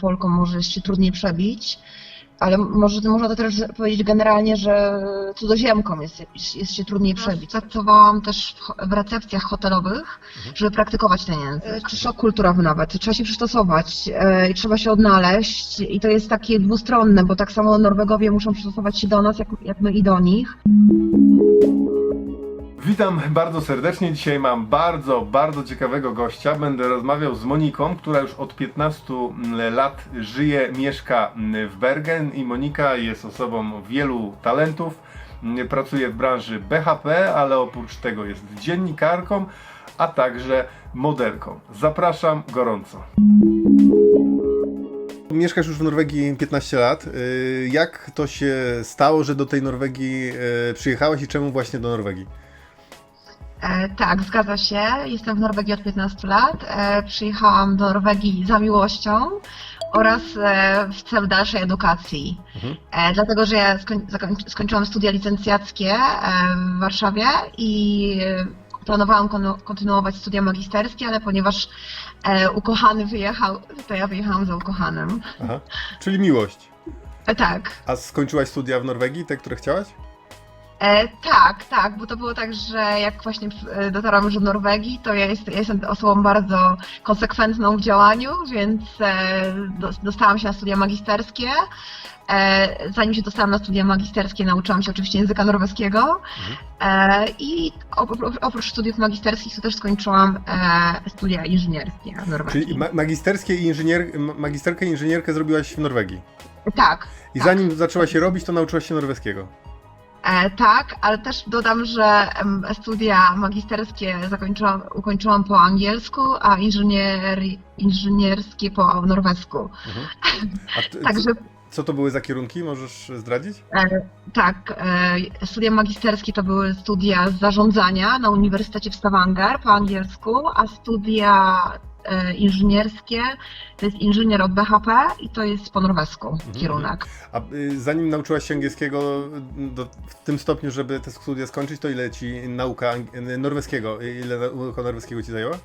Polką może się trudniej przebić, ale może, można to też powiedzieć generalnie, że cudzoziemkom jest, jest się trudniej przebić. Pracowałam też w, recepcjach hotelowych, żeby praktykować ten język. Czy szok kulturowy nawet, trzeba się przystosować e, i trzeba się odnaleźć i to jest takie dwustronne, bo tak samo Norwegowie muszą przystosować się do nas, jak, jak my i do nich. Witam bardzo serdecznie. Dzisiaj mam bardzo, bardzo ciekawego gościa. Będę rozmawiał z Moniką, która już od 15 lat żyje, mieszka w Bergen i Monika jest osobą wielu talentów. Pracuje w branży BHP, ale oprócz tego jest dziennikarką, a także modelką. Zapraszam gorąco. Mieszkasz już w Norwegii 15 lat. Y, Jak to się stało, że do tej Norwegii y, przyjechałaś i czemu właśnie do Norwegii? E, tak, zgadza się. Jestem w Norwegii od 15 lat. E, przyjechałam do Norwegii za miłością oraz e, w celu dalszej edukacji. Mhm. E, dlatego, że ja skoń, zakoń- skończyłam studia licencjackie e, w Warszawie i e, planowałam kontynuować studia magisterskie, ale ponieważ e, ukochany wyjechał, to ja wyjechałam za ukochanym. Aha. Czyli miłość. E, tak. A skończyłaś studia w Norwegii, te, które chciałaś? E, tak, tak, bo to było tak, że jak właśnie e, dotarłam już do Norwegii, to ja, jest, jestem osobą bardzo konsekwentną w działaniu, więc e, do- dostałam się na studia magisterskie. E, zanim się dostałam na studia magisterskie, nauczyłam się oczywiście języka norweskiego e, i opr- oprócz studiów magisterskich to też skończyłam e, studia inżynierskie w Norwegii. Czyli ma magisterskie i inżynier ma- magisterkę i inżynierkę zrobiłaś w Norwegii. Tak, I Tak. zanim zaczęłaś się robić, to nauczyłaś się norweskiego. E, tak, ale też dodam, że studia magisterskie zakończyłam, ukończyłam po angielsku, a inżynier, inżynierskie po norwesku. A ty, Także co to były za kierunki? Możesz zdradzić? e, tak, e, studia magisterskie to były studia zarządzania na Uniwersytecie w Stavanger po angielsku, a studia inżynierskie to jest inżynier od BHP i to jest po norwesku kierunek. A y, zanim nauczyłaś się angielskiego y, do, w tym stopniu, żeby te studia skończyć, to ile ci nauka y, norweskiego, y, ile nauka norweskiego ci zajęła?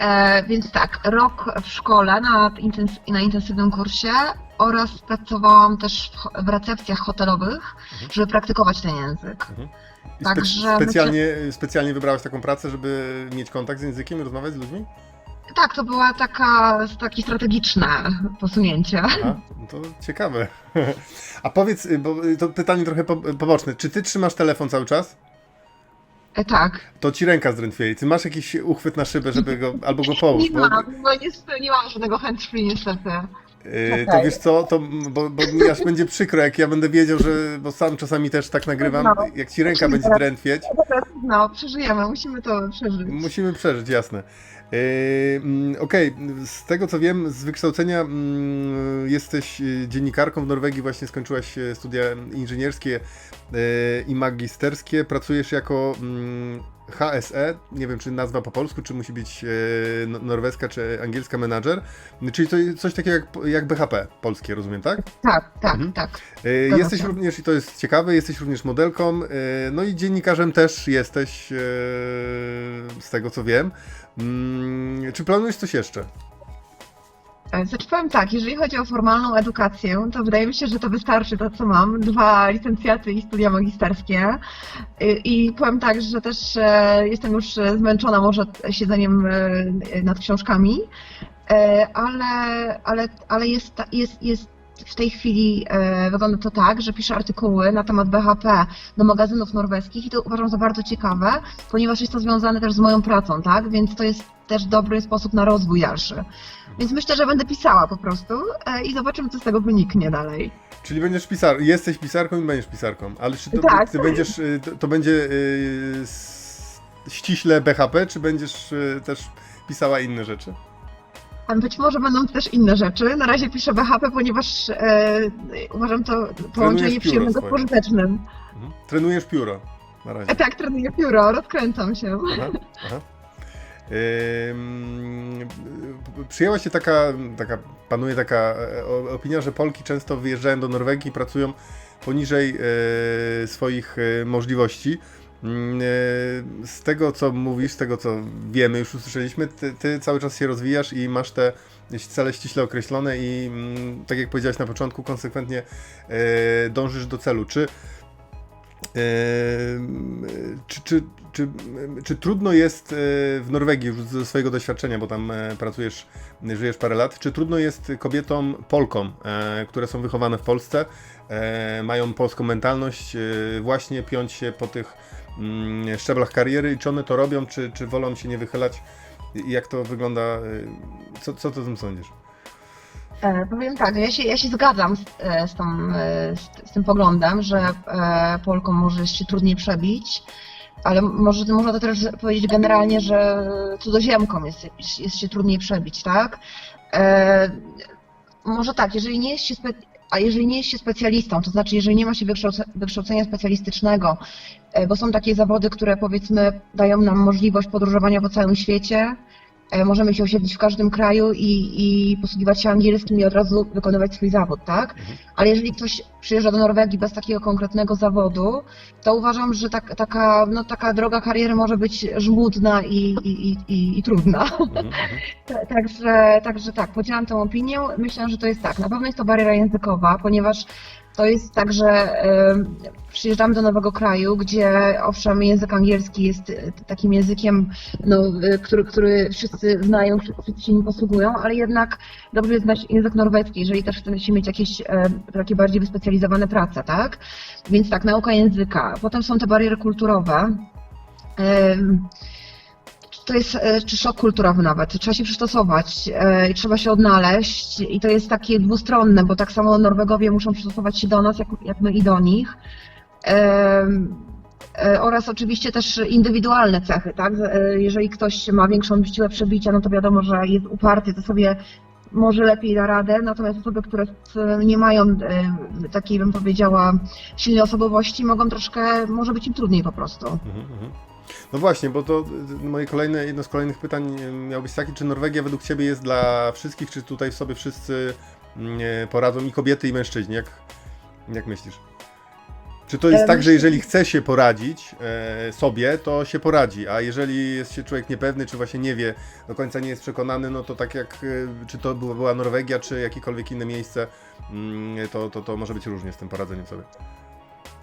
E, więc tak, rok w szkole na, na intensywnym kursie oraz pracowałam też w, w recepcjach hotelowych, żeby praktykować ten język. I Także specjalnie, specjalnie wybrałaś taką pracę, żeby mieć kontakt z językiem i rozmawiać z ludźmi? Tak, to była taka, takie strategiczne posunięcie. Aha, no to ciekawe. A powiedz, y, bo y, to pytanie trochę po, poboczne. Czy ty trzymasz telefon cały czas? E, tak. To ci ręka zdrętwieje. Ty masz jakiś uchwyt na szybę, żeby go, albo go połóż, Nie bo, mam, bo nie spełniłam żadnego hands-free niestety. y, to wiesz co, to, bo, bo mi aż będzie przykro, jak ja będę wiedział, że, bo sam czasami też tak nagrywam, No. jak ci ręka będzie drętwieć, No, przeżyjemy, musimy to przeżyć. musimy przeżyć, jasne. Yy, mm, Okej, z tego co wiem, z wykształcenia mm, jesteś y, dziennikarką w Norwegii, właśnie skończyłaś y, studia inżynierskie i magisterskie. Pracujesz jako mm, HSE, nie wiem czy nazwa po polsku, czy musi być y, no- norweska czy angielska menadżer, czyli to jest coś takiego jak, jak BHP polskie, rozumiem, tak? Tak, tak, Mhm. tak. Y, Jesteś również, i to jest ciekawe, jesteś również modelką, y, no i dziennikarzem też jesteś, y, z tego co wiem. Mm, Czy planujesz coś jeszcze? E, Znaczy powiem tak, jeżeli chodzi o formalną edukację, to wydaje mi się, że to wystarczy to, co mam. Dwa licencjaty i studia magisterskie. I, i powiem tak, że też e, jestem już e, zmęczona może siedzeniem e, nad książkami, e, ale, ale, ale jest, jest, jest w tej chwili e, wygląda to tak, że piszę artykuły na temat BHP do magazynów norweskich i to uważam za bardzo ciekawe, ponieważ jest to związane też z moją pracą, tak? Więc to jest też dobry sposób na rozwój dalszy. Więc myślę, że będę pisała po prostu e, i zobaczymy, co z tego wyniknie dalej. Czyli będziesz pisar, jesteś pisarką i będziesz pisarką, ale czy to, Tak. ty będziesz, y, to, to będzie y, s- ściśle BHP, czy będziesz y, też pisała inne rzeczy? A być może będą też inne rzeczy. Na razie piszę BHP, ponieważ e, uważam to połączenie pióro przyjemnego z swoje. pożytecznym. Mhm. Trenujesz pióro na razie. E, tak, trenuję pióro, rozkręcam się. Aha, aha. Przyjęła się taka, taka, panuje taka e, opinia, że Polki często wyjeżdżają do Norwegii i pracują poniżej e, swoich e, możliwości. Z tego, co mówisz, z tego, co wiemy, już usłyszeliśmy, ty, ty cały czas się rozwijasz i masz te cele ściśle określone i mm, tak jak powiedziałeś na początku, konsekwentnie dążysz do celu. Czy, czy, czy, czy, czy trudno jest e, w Norwegii, już ze swojego doświadczenia, bo tam e, pracujesz, żyjesz parę lat, czy trudno jest kobietom, Polkom, e, które są wychowane w Polsce, mają polską mentalność, właśnie piąć się po tych mm, szczeblach kariery i czy one to robią, czy, czy wolą się nie wychylać? Jak to wygląda? Co, co ty o tym sądzisz? E, Powiem tak, ja się, ja się zgadzam z, e, z, tą, e, z, z tym poglądem, że e, Polkom może się trudniej przebić, ale może, można to też powiedzieć generalnie, że cudzoziemkom jest, jest się trudniej przebić, tak? E, może tak, jeżeli nie jest się spe, a jeżeli nie jest się specjalistą, to znaczy jeżeli nie ma się wykształce, wykształcenia specjalistycznego, e, bo są takie zawody, które powiedzmy dają nam możliwość podróżowania po całym świecie, Możemy się osiedlić w każdym kraju i, i posługiwać się angielskim i od razu wykonywać swój zawód, tak? Mhm. Ale jeżeli ktoś przyjeżdża do Norwegii bez takiego konkretnego zawodu, to uważam, że tak, taka, no, taka droga kariery może być żmudna i, i, i, i, trudna. Mhm, mhm. Ta- Także, także tak, podzielam tę opinię. Myślę, że to jest tak. Na pewno jest to bariera językowa, ponieważ to jest tak, że przyjeżdżamy do nowego kraju, gdzie owszem język angielski jest e, takim językiem, no, e, który, który wszyscy znają, wszyscy się nim posługują, ale jednak dobrze jest znać język norweski, jeżeli też chce się mieć jakieś e, takie bardziej wyspecjalizowane prace, tak? Więc tak, nauka języka. Potem są te bariery kulturowe. To jest e, czy szok kulturowy nawet. Trzeba się przystosować, e, i trzeba się odnaleźć i to jest takie dwustronne, bo tak samo Norwegowie muszą przystosować się do nas, jak, jak my i do nich. E, Oraz oczywiście też indywidualne cechy, tak? Jeżeli ktoś ma większą siłę przebicia, no to wiadomo, że jest uparty, to sobie może lepiej da radę, natomiast osoby, które nie mają takiej, bym powiedziała, silnej osobowości, mogą troszkę, może być im trudniej po prostu. Mhm, mhm. No właśnie, bo to y, moje kolejne, jedno z kolejnych pytań miało być takie, czy Norwegia według Ciebie jest dla wszystkich, czy tutaj w sobie wszyscy mm, poradzą i kobiety i mężczyźni, jak, jak myślisz? Czy to jest E, tak, że jeżeli chce się poradzić e, sobie, to się poradzi, a jeżeli jest się człowiek niepewny, czy właśnie nie wie, do końca nie jest przekonany, no to tak jak, y, czy to była, była Norwegia, czy jakiekolwiek inne miejsce, mm, to, to, to może być różnie z tym poradzeniem sobie.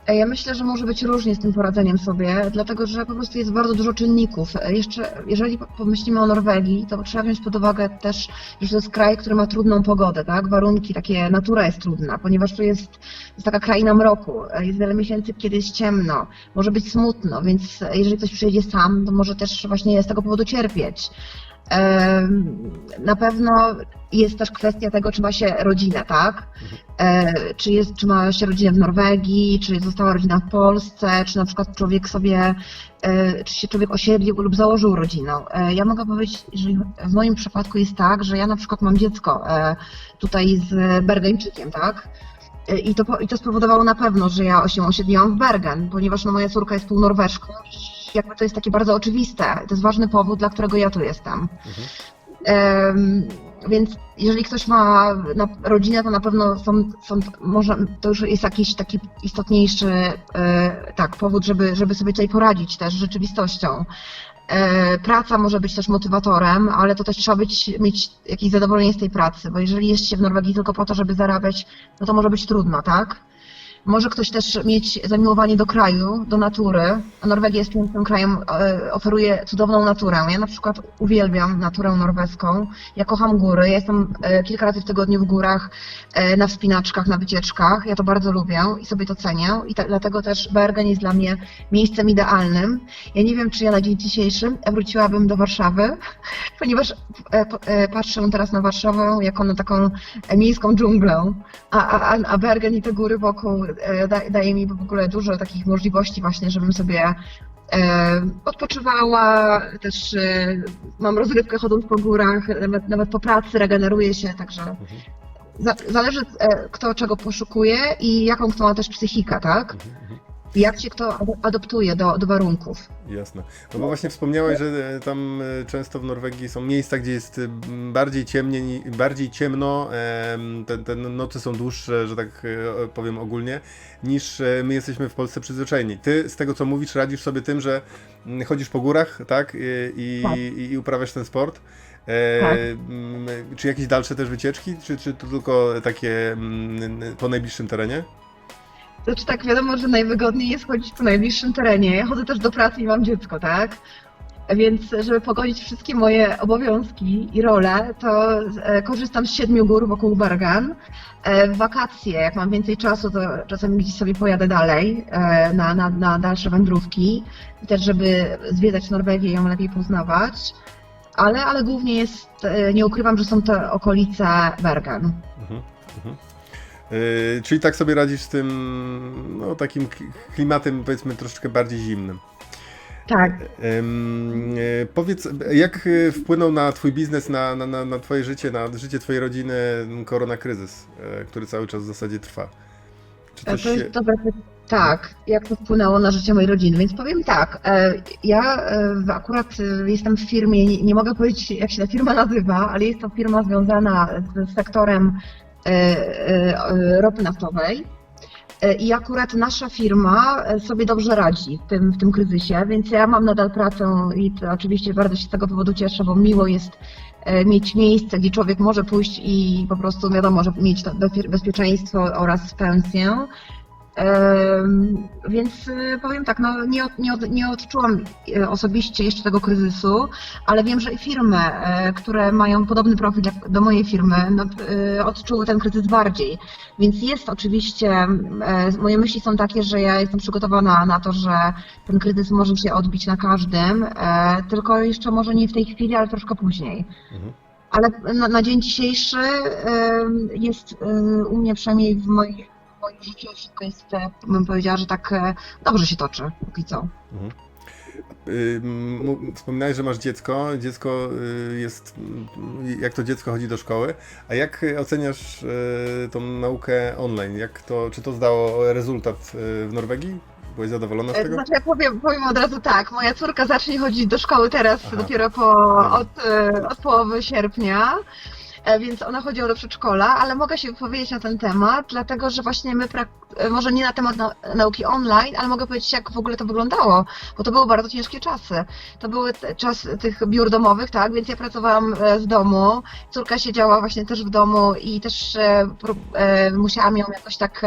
E, Ja myślę, że może być różnie z tym poradzeniem sobie, dlatego że po prostu jest bardzo dużo czynników. E, Jeszcze, jeżeli po- pomyślimy o Norwegii, to trzeba wziąć pod uwagę też, że to jest kraj, który ma trudną pogodę, tak? Warunki, takie, natura jest trudna, ponieważ to jest, jest taka kraina mroku, e, jest wiele miesięcy, kiedy jest ciemno, może być smutno, więc jeżeli ktoś przyjedzie sam, to może też właśnie z tego powodu cierpieć. Na pewno jest też kwestia tego, czy ma się rodzinę, tak? E, Czy, jest, czy ma się rodzinę w Norwegii, czy została rodzina w Polsce, czy na przykład człowiek sobie, e, czy się człowiek osiedlił lub założył rodzinę. E, Ja mogę powiedzieć, że w moim przypadku jest tak, że ja na przykład mam dziecko tutaj z Bergeńczykiem, tak? I to, I to spowodowało na pewno, że ja się osiedliłam w Bergen, ponieważ no, moja córka jest półnorweszką i jakby to jest takie bardzo oczywiste. To jest ważny powód, dla którego ja tu jestem. Mhm. Em, więc jeżeli ktoś ma na, rodzinę, to na pewno są, są, może, to już jest jakiś taki istotniejszy e, tak, powód, żeby, żeby sobie tutaj poradzić też z rzeczywistością. E, praca może być też motywatorem, ale to też trzeba być, mieć jakieś zadowolenie z tej pracy, bo jeżeli jest się w Norwegii tylko po to, żeby zarabiać, no to może być trudno, tak? Może ktoś też mieć zamiłowanie do kraju, do natury. Norwegia jest pięknym krajem, e, oferuje cudowną naturę. Ja na przykład uwielbiam naturę norweską. Ja kocham góry. Ja jestem e, kilka razy w tygodniu w górach, e, na wspinaczkach, na wycieczkach. Ja to bardzo lubię i sobie to cenię. I dlatego też Bergen jest dla mnie miejscem idealnym. Ja nie wiem, czy ja na dzień dzisiejszy wróciłabym do Warszawy, ponieważ po- patrzę teraz na Warszawę jako na taką miejską dżunglę. A, a, a- Bergen i te góry wokół daje mi w ogóle dużo takich możliwości właśnie, żebym sobie e, odpoczywała, też e, mam rozrywkę chodząc po górach, nawet, nawet po pracy regeneruję się, także Mhm. za, zależy e, kto czego poszukuje i jaką kto ma też psychikę, tak? Mhm. Jak się kto ad- adoptuje do, do warunków. Jasne. No bo właśnie wspomniałeś, że e, tam e, często w Norwegii są miejsca, gdzie jest e, bardziej ciemnie, ni- bardziej ciemno, em, te, te nocy są dłuższe, że tak powiem ogólnie, niż my jesteśmy w Polsce przyzwyczajeni. Ty z tego co mówisz, radzisz sobie tym, że mm, chodzisz po górach, tak? I, i, Tak. i, i uprawiasz ten sport. Tak. Czy jakieś dalsze też wycieczki, czy, czy to tylko takie mm, po najbliższym terenie? Znaczy tak, wiadomo, że najwygodniej jest chodzić po najbliższym terenie. Ja chodzę też do pracy i mam dziecko, tak? Więc żeby pogodzić wszystkie moje obowiązki i role, to e, korzystam z siedmiu gór wokół Bergen. E, w wakacje, jak mam więcej czasu, to czasami gdzieś sobie pojadę dalej e, na, na, na dalsze wędrówki. Też, żeby zwiedzać Norwegię i ją lepiej poznawać. Ale, ale głównie jest, nie ukrywam, że są to okolice Bergen. Mhm, mhm. Yy, czyli tak sobie radzisz z tym, no takim klimatem powiedzmy troszeczkę bardziej zimnym. Tak. Yy, powiedz, jak yy, wpłynął na twój biznes, na, na, na, na twoje życie, na życie twojej rodziny koronakryzys, yy, który cały czas w zasadzie trwa? Czy To coś jest się... dobre. Tak, jak to wpłynęło na życie mojej rodziny, więc powiem tak, e, ja e, akurat e, jestem w firmie, nie, nie mogę powiedzieć jak się ta firma nazywa, ale jest to firma związana z sektorem e, e, e, ropy naftowej E, i akurat nasza firma e, sobie dobrze radzi w tym, w tym kryzysie, więc ja mam nadal pracę i oczywiście bardzo się z tego powodu cieszę, bo miło jest e, mieć miejsce, gdzie człowiek może pójść i po prostu wiadomo, że mieć bezpieczeństwo oraz pensję. Więc y, powiem tak, no nie, nie, nie odczułam y, osobiście jeszcze tego kryzysu, ale wiem, że i firmy, e, które mają podobny profil jak do mojej firmy, no, odczuły ten kryzys bardziej. Więc jest oczywiście, e, moje myśli są takie, że ja jestem przygotowana na to, że ten kryzys może się odbić na każdym, e, tylko jeszcze może nie w tej chwili, ale troszkę później. Mhm. Ale na, na dzień dzisiejszy jest e, u mnie przynajmniej w moim, w moim życiu wszystko jest, e, bym powiedziała, że tak e, dobrze się toczy póki co. Mhm. Wspominałeś, że masz dziecko. Dziecko yy, jest. yy, Jak to dziecko chodzi do szkoły? A jak oceniasz yy, tą naukę online? Jak to, czy to zdało rezultat w Norwegii? Byłeś zadowolona z E, tego? Znaczy ja powiem, powiem od razu tak, moja córka zacznie chodzić do szkoły teraz Aha. dopiero po, od, od połowy sierpnia. E, Więc ona chodziła do przedszkola, ale mogę się wypowiedzieć na ten temat, dlatego że właśnie my, e, może nie na temat nau- nauki online, ale mogę powiedzieć, jak w ogóle to wyglądało, bo to były bardzo ciężkie czasy. To były czas tych biur domowych, tak, więc ja pracowałam e, z domu, córka siedziała właśnie też w domu i też musiałam ją jakoś tak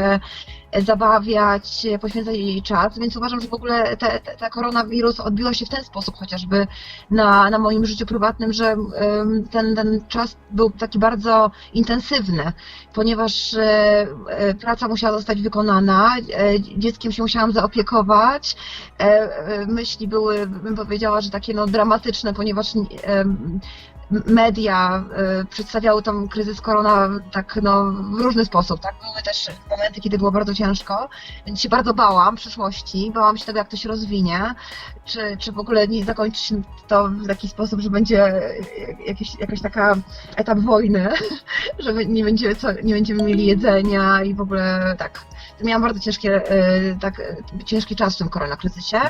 zabawiać, e, poświęcać jej czas, więc uważam, że w ogóle te koronawirus odbiło się w ten sposób chociażby na, na moim życiu prywatnym, że ten, ten czas był taki bardzo intensywny, ponieważ e, e, praca musiała zostać wykonana, dzieckiem się musiałam zaopiekować, myśli były, bym powiedziała, że takie no, dramatyczne, ponieważ media e, przedstawiały tam kryzys korona tak no, w różny sposób, tak? Były też momenty, kiedy było bardzo ciężko, więc się bardzo bałam przyszłości, bałam się tego, jak to się rozwinie, czy, czy w ogóle nie zakończy się to w taki sposób, że będzie jakiś, jakaś taka etap wojny, że nie, będzie co, nie będziemy mieli jedzenia i w ogóle tak. Miałam bardzo ciężkie, tak, ciężki czas w tym koronakryzysie.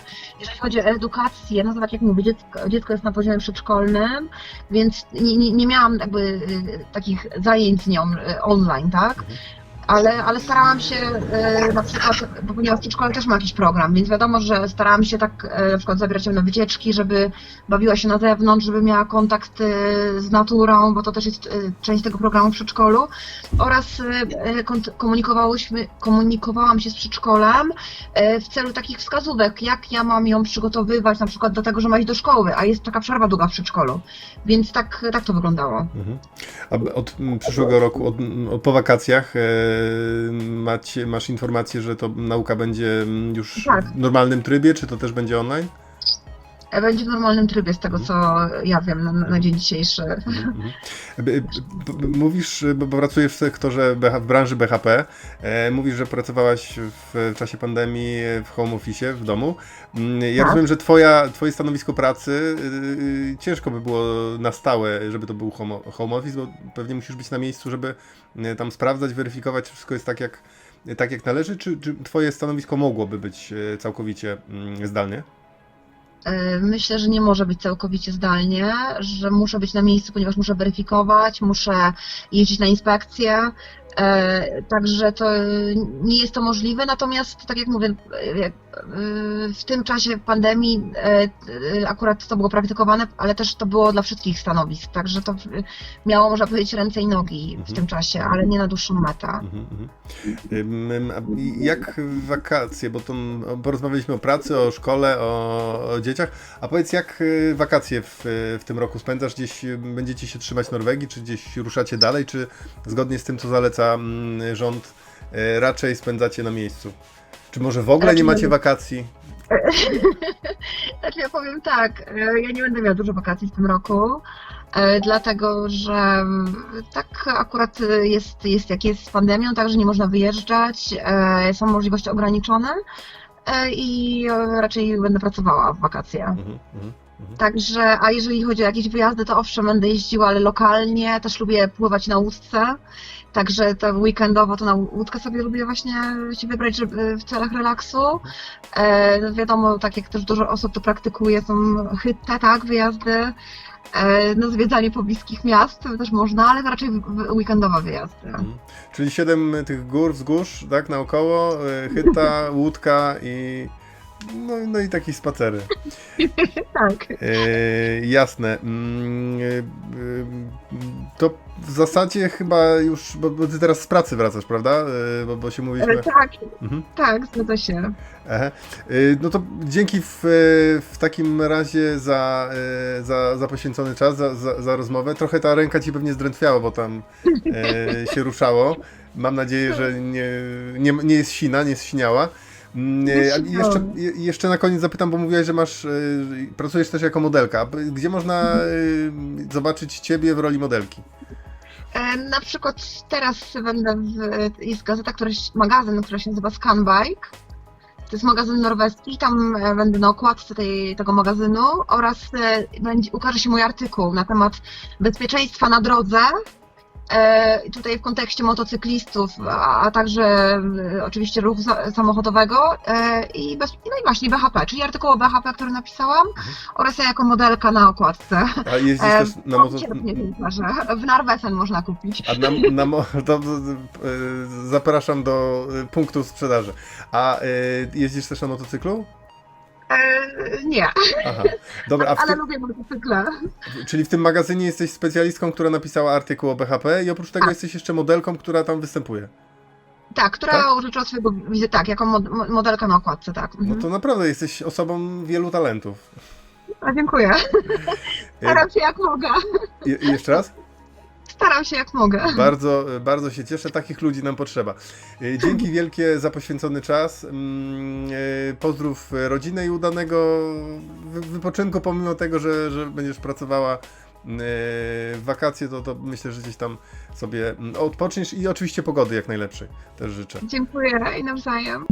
Jeżeli chodzi o edukację, no to tak jak mówię, dziecko, dziecko jest na poziomie przedszkolnym, więc nie, nie, nie miałam jakby y, takich zajęć z nią y, online, tak? Ale, ale starałam się y, na przykład, bo ponieważ przedszkole też ma jakiś program, więc wiadomo, że starałam się tak na przykład zabierać ją na wycieczki, żeby bawiła się na zewnątrz, żeby miała kontakt y, z naturą, bo to też jest y, część tego programu w przedszkolu. Oraz komunikowałam się z przedszkolem w celu takich wskazówek, jak ja mam ją przygotowywać na przykład do tego, że ma iść do szkoły, a jest taka przerwa długa w przedszkolu. Więc tak, tak to wyglądało. Mhm. A od przyszłego roku, od, od, po wakacjach, e, macie, masz informację, że to nauka będzie już Tak. w normalnym trybie, czy to też będzie online? E, Będzie w normalnym trybie, z tego co ja wiem na, na dzień dzisiejszy. Mhm. Mówisz, bo pracujesz w sektorze, BH w branży BHP, e, mówisz, że pracowałaś w, czasie pandemii w home office, w domu. Mm, Ja Tak. rozumiem, że twoja, twoje stanowisko pracy y, ciężko by było na stałe, żeby to był home, home office, bo pewnie musisz być na miejscu, żeby y, tam sprawdzać, weryfikować, czy wszystko jest tak, jak, tak jak należy, czy, czy twoje stanowisko mogłoby być całkowicie mm, zdalnie? E, Myślę, że nie może być całkowicie zdalnie, że muszę być na miejscu, ponieważ muszę weryfikować, muszę jeździć na inspekcje, e, także to e, nie jest to możliwe, natomiast tak jak mówię, e, e, w tym czasie pandemii e, e, akurat to było praktykowane, ale też to było dla wszystkich stanowisk, także to e, miało, można powiedzieć, ręce i nogi w Mhm. tym czasie, ale nie na dłuższą metę. Mhm, mhm. Jak wakacje, bo to porozmawialiśmy o pracy, o szkole, o, o dzieciach, a powiedz jak y, wakacje w, w tym roku spędzasz? Gdzieś y, będziecie się trzymać Norwegii, czy gdzieś ruszacie dalej, czy zgodnie z tym, co zaleca rząd, y, raczej spędzacie na miejscu? Czy może w ogóle nie Raczej macie nie. wakacji? Znaczy ja powiem tak, e, ja nie będę miała dużo wakacji w tym roku, e, dlatego że tak akurat e, jest, jest jak jest z pandemią, także nie można wyjeżdżać, e, są możliwości ograniczone e, i e, raczej będę pracowała w wakacje. Mhm, mhm, mhm. Także, a jeżeli chodzi o jakieś wyjazdy, to owszem, będę jeździła, ale lokalnie, też lubię pływać na łódce, także to weekendowo to na łódkę sobie lubię właśnie się wybrać żeby, w celach relaksu. E, no wiadomo, tak jak też dużo osób to praktykuje, są chytte, tak, wyjazdy, e, no zwiedzanie pobliskich miast też można, ale raczej weekendowe wyjazdy. Mhm. Czyli siedem tych gór, wzgórz, tak, naokoło, y, hytta, łódka i no, no i takie spacery. Tak. E, jasne. Mm, e, e, to w zasadzie chyba już, bo, bo ty teraz z pracy wracasz, prawda? E, bo, bo się mówiliśmy. E, tak, Mhm. tak, zgadza się. Aha. E, No to dzięki w, w takim razie za, za, za poświęcony czas, za, za, za rozmowę. Trochę ta ręka ci pewnie zdrętwiała, bo tam się ruszało. Mam nadzieję, że nie, nie, nie jest sina, nie jest siniała. Mm, a Jeszcze, je- jeszcze na koniec zapytam, bo mówiłaś, że masz, pracujesz też jako modelka. Gdzie można e, zobaczyć ciebie w roli modelki? E, Na przykład teraz będę w, jest gazeta, która, magazyn, który się nazywa Scanbike. To jest magazyn norweski, tam e, będę na okładce tej, tego magazynu oraz e, będzie, ukaże się mój artykuł na temat bezpieczeństwa na drodze. E, tutaj w kontekście motocyklistów, a, a także e, oczywiście ruchu samochodowego e, i, bez, no i właśnie BHP, czyli artykuł o BHP, który napisałam oraz ja jako modelka na okładce. A jeździsz też na w moto... sierpniu że W Narwesen można kupić. A na, na, mo- to, zapraszam do punktu sprzedaży. A jeździsz też na motocyklu? E, nie, Aha. Dobra, ale tym, lubię motocykle. czyli w tym magazynie jesteś specjalistką, która napisała artykuł o BHP i oprócz tego Tak. jesteś jeszcze modelką, która tam występuje. Tak, która Tak? użyczyła swojego wizy, tak, jako mod, mo- modelka na okładce, tak. No Mhm. to naprawdę jesteś osobą wielu talentów. A, dziękuję. Staram się jak mogę. je- jeszcze raz? Staram się jak mogę. Bardzo, bardzo się cieszę, takich ludzi nam potrzeba. E, Dzięki wielkie za poświęcony czas. Mm, e, Pozdrów rodzinę i udanego wy- wypoczynku, pomimo tego, że, że będziesz pracowała e, w wakacje, to, to myślę, że gdzieś tam sobie mm, odpoczniesz i oczywiście pogody jak najlepszej też życzę. Dziękuję i nawzajem.